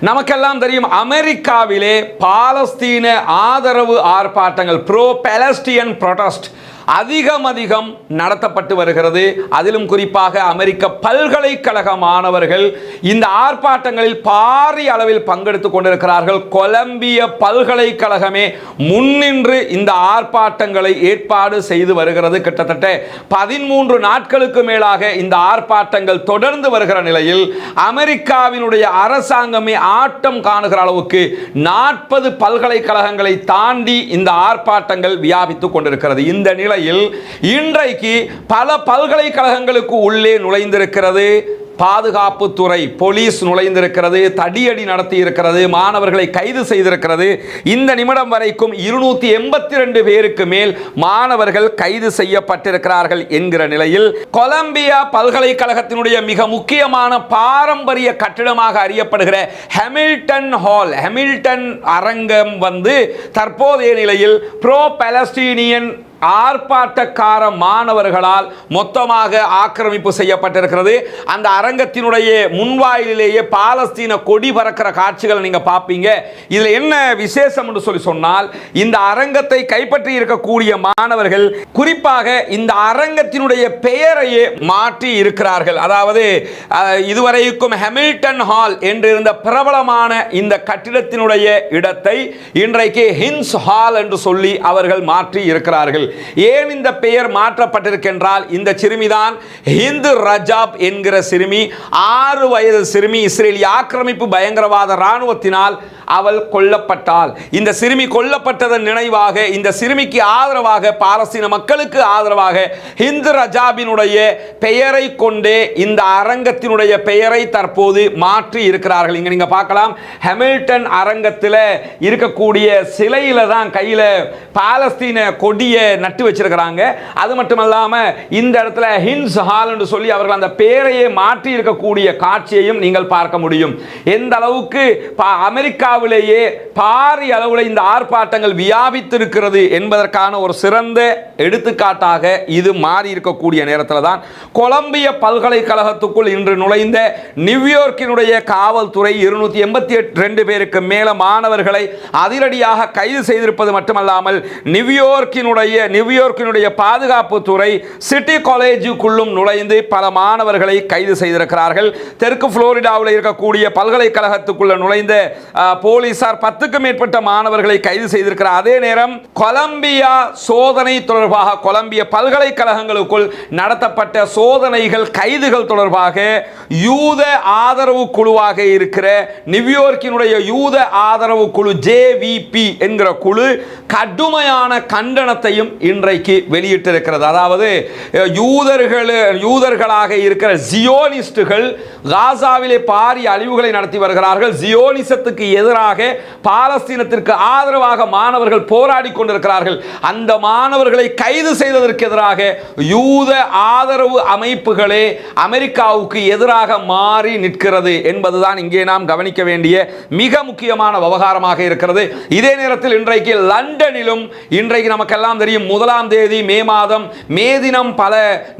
நமக்கெல்லாம் தெரியும் அமெரிக்காவிலே பாலஸ்தீன ஆதரவு ஆர்ப்பாட்டங்கள் ப்ரோ பாலஸ்டியன் ப்ரொடஸ்ட் அதிகம் அதிகம் நடத்தப்பட்டு வருகிறது. அதிலும் குறிப்பாக அமெரிக்க பல்கலைக்கழக மாணவர்கள் இந்த ஆர்ப்பாட்டங்களில் பாரிய அளவில் பங்கெடுத்துக் கொண்டிருக்கிறார்கள். கொலம்பிய பல்கலைக்கழகமே முன்னின்று இந்த ஆர்ப்பாட்டங்களை ஏற்பாடு செய்து வருகிறது. கிட்டத்தட்ட பதிமூன்று நாட்களுக்கு மேலாக இந்த ஆர்ப்பாட்டங்கள் தொடர்ந்து வருகிற நிலையில் அமெரிக்காவினுடைய அரசாங்கமே ஆட்டம் காணுகிற அளவுக்கு நாற்பது பல்கலைக்கழகங்களை தாண்டி இந்த ஆர்ப்பாட்டங்கள் வியாபித்துக் கொண்டிருக்கிறது. இந்த நிலை நிலையில் இன்றைக்கு பல பல்கலைக்கழகங்களுக்கு உள்ளே நுழைந்திருக்கிறது. பாதுகாப்புத்துறை போலீஸ் நுழைந்திருக்கிறது தடியடி நடத்தி இருக்கிறது மாணவர்களை கைது செய்திருக்கிறது. இந்த நிமிடம் வரைக்கும் இருநூத்தி எண்பத்தி ரெண்டு பேருக்கு மேல் மாணவர்கள் கைது செய்யப்பட்டிருக்கிறார்கள் என்கிற நிலையில் கொலம்பியா பல்கலைக்கழகத்தினுடைய மிக முக்கியமான பாரம்பரிய கட்டிடமாக அறியப்படுகிற ஹெமில்டன் ஹால் ஹெமில்டன் அரங்கம் வந்து தற்போதைய நிலையில் ப்ரோ பலஸ்டீனியன் ஆர்ப்பாட்டக்கார மாணவர்களால் மொத்தமாக ஆக்கிரமிப்பு செய்யப்பட்டிருக்கிறது. அந்த அரங்கத்தினுடைய முன்வாயிலேயே பாலஸ்தீன கொடி பறக்கிற காட்சிகளை நீங்கள் பார்ப்பீங்க. இதில் என்ன விசேஷம் என்று சொல்லி சொன்னால் இந்த அரங்கத்தை கைப்பற்றி இருக்கக்கூடிய மாணவர்கள் குறிப்பாக இந்த அரங்கத்தினுடைய பெயரையே மாற்றி இருக்கிறார்கள். அதாவது இதுவரைக்கும் ஹெமில்டன் ஹால் என்று இருந்த பிரபலமான இந்த கட்டிடத்தினுடைய இடத்தை இன்றைக்கு ஹின்ஸ் ஹால் என்று சொல்லி அவர்கள் மாற்றி இருக்கிறார்கள். ஏன் இந்த பெயர் மாற்றப்பட்டிருக்கின்றால் இந்த சிறுமிதான் ஹிந்து ரஜாப் என்கிற சிறுமி ஆறு வயது சிறுமி இஸ்ரேலிய ஆக்கிரமிப்பு பயங்கரவாத இராணுவத்தினால் அவள் கொல்லப்பட்டாள். இந்த சிறுமி கொல்லப்பட்டதன் நினைவாக இந்த சிறுமிக்கு ஆதரவாக பாலஸ்தீன மக்களுக்கு ஆதரவாக ஹிந்து ரஜாபினுடைய பெயரை கொண்டே இந்த அரங்கத்தினுடைய பெயரை தற்போது மாற்றி இருக்கிறார்கள். இங்கே நீங்க பார்க்கலாம். ஹெமில்டன் அரங்கத்தில் இருக்கக்கூடிய சிலையில தான் கையில பாலஸ்தீன கொடியை நட்டு வச்சிருக்கிறாங்க. அது மட்டும் இல்லாமல் இந்த இடத்துல ஹின்ஸ் ஹால் என்று சொல்லி அவர்கள் அந்த பேரையே மாற்றி இருக்கக்கூடிய காட்சியையும் நீங்கள் பார்க்க முடியும். எந்த அளவுக்கு பா- அமெரிக்காவிலேயே பாரிய அளவில் இந்த ஆர்ப்பாட்டங்கள் வியாபித்திருக்கிறது என்பதற்கான ஒரு சிறந்த எடுத்துக்காட்டாக இது மாறி இருக்கக்கூடிய நேரத்தில் தான். கொலம்பிய பல்கலைக்கழகத்துக்குள் இன்று நுழைந்த நியூயார்க்கினுடைய காவல்துறை இருநூத்தி எண்பத்தி எட்டு ரெண்டு பேருக்கு மேல மாணவர்களை அதிரடியாக கைது செய்திருப்பது மட்டுமல்லாமல் நியூயார்க்கினுடைய நியூயார்க்கினுடைய பாதுகாப்புத்துறை சிட்டி காலேஜுக்குள்ளும் நுழைந்து பல மாணவர்களை கைது செய்திருக்கிறார்கள். தெற்கு புளோரிடாவில் இருக்கக்கூடிய பல்கலைக்கழகத்துக்குள்ள நுழைந்த போலீசார் பத்துக்கும் மேற்பட்ட மாணவர்களை கைது செய்திருக்கிறார். அதே நேரம் கொலம்பியா சோதனை தொடர்பாக கொலம்பிய பல்கலைக்கழகங்களுக்குள் நடத்தப்பட்ட சோதனைகள் கைதுகள் தொடர்பாக யூத ஆதரவு குழுவாக இருக்கிற நியூயோர்க்கினுடைய யூத ஆதரவு குழு ஜேவிபி என்கிற குழு கடுமையான கண்டனத்தையும் இன்றைக்கு வெளியிட்டிருக்கிறது. அதாவது யூதர்கள் யூதர்களாக இருக்கிற ஜியோனிஸ்டுகள் காசாவிலே பாரிய அழிவுகளை நடத்தி வருகிறார்கள். ஜியோனிசத்துக்கு எதிராக பாலஸ்தீனத்திற்கு ஆதரவாக மாணவர்கள் போராடி கொண்டிருக்கிறார்கள். அந்த மாணவர்களை கைது செய்ததற்கு எதிராக யூத ஆதரவு அமைப்புகளே அமெரிக்காவுக்கு எதிராக மாறி நிற்கிறது என்பதுதான் இங்கே நாம் கவனிக்க வேண்டிய மிக முக்கியமான விவகாரமாக இருக்கிறது. இதே நேரத்தில் இன்றைக்கு லண்டனிலும் இன்றைக்கு நமக்கெல்லாம் தெரியும் முதலாம் தேதி மே மாதம் மே தினம் பல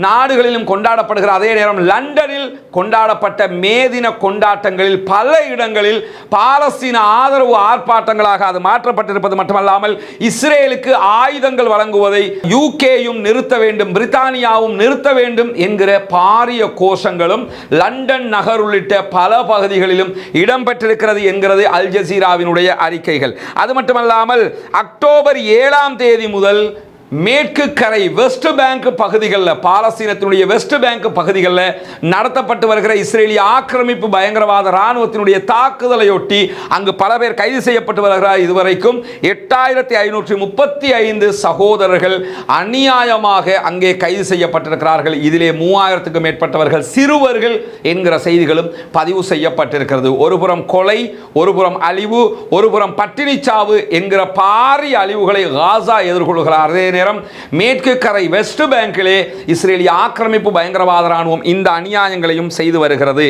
நாடுகளிலும் கொண்டாடப்படுகிற அதே நேரம் லண்டனில் கொண்டாடப்பட்ட மே தின கொண்டாட்டங்களில் பல இடங்களில் பாலஸ்தீன ஆதரவு ஆர்ப்பாட்டங்களாக அது மாற்றப்பட்டிருப்பது மட்டுமல்லாமல் இஸ்ரேலுக்கு ஆயுதங்கள் வழங்குவதை யூகேயும் நிறுத்த வேண்டும் பிரித்தானியாவும் நிறுத்த வேண்டும் என்கிற பாரிய கோஷங்களும் லண்டன் நகர் உள்ளிட்ட பல பகுதிகளிலும் இடம்பெற்றிருக்கிறது என்கிறது அல் ஜசீராவினுடைய அறிக்கைகள். அது மட்டுமல்லாமல் அக்டோபர் ஏழாம் தேதி முதல் மேற்கு கரை வெஸ்ட் பேங்க் பகுதிகளில் பாலஸ்தீனத்தினுடைய வெஸ்ட் பேங்க் பகுதிகளில் நடத்தப்பட்டு வருகிற இஸ்ரேலிய ஆக்கிரமிப்பு பயங்கரவாத இராணுவத்தினுடைய தாக்குதலையொட்டி அங்கு பல பேர் கைது செய்யப்பட்டு வருகிறார். இதுவரைக்கும் எட்டாயிரத்தி ஐநூற்றி முப்பத்தி ஐந்து சகோதரர்கள் அநியாயமாக அங்கே கைது செய்யப்பட்டிருக்கிறார்கள். இதிலே மூவாயிரத்துக்கும் மேற்பட்டவர்கள் சிறுவர்கள் என்கிற செய்திகளும் பதிவு செய்யப்பட்டிருக்கிறது. ஒருபுறம் கொலை ஒருபுறம் அழிவு ஒருபுறம் பட்டினிச்சாவு என்கிற பாரிய அழிவுகளை காசா எதிர்கொள்கிறார். நேரம் மேற்கு கரை வெஸ்ட் பேங்கிலே இஸ்ரேலிய ஆக்கிரமிப்பு பயங்கரவாத ராணுவம் இந்த அநியாயங்களையும் செய்து வருகிறது.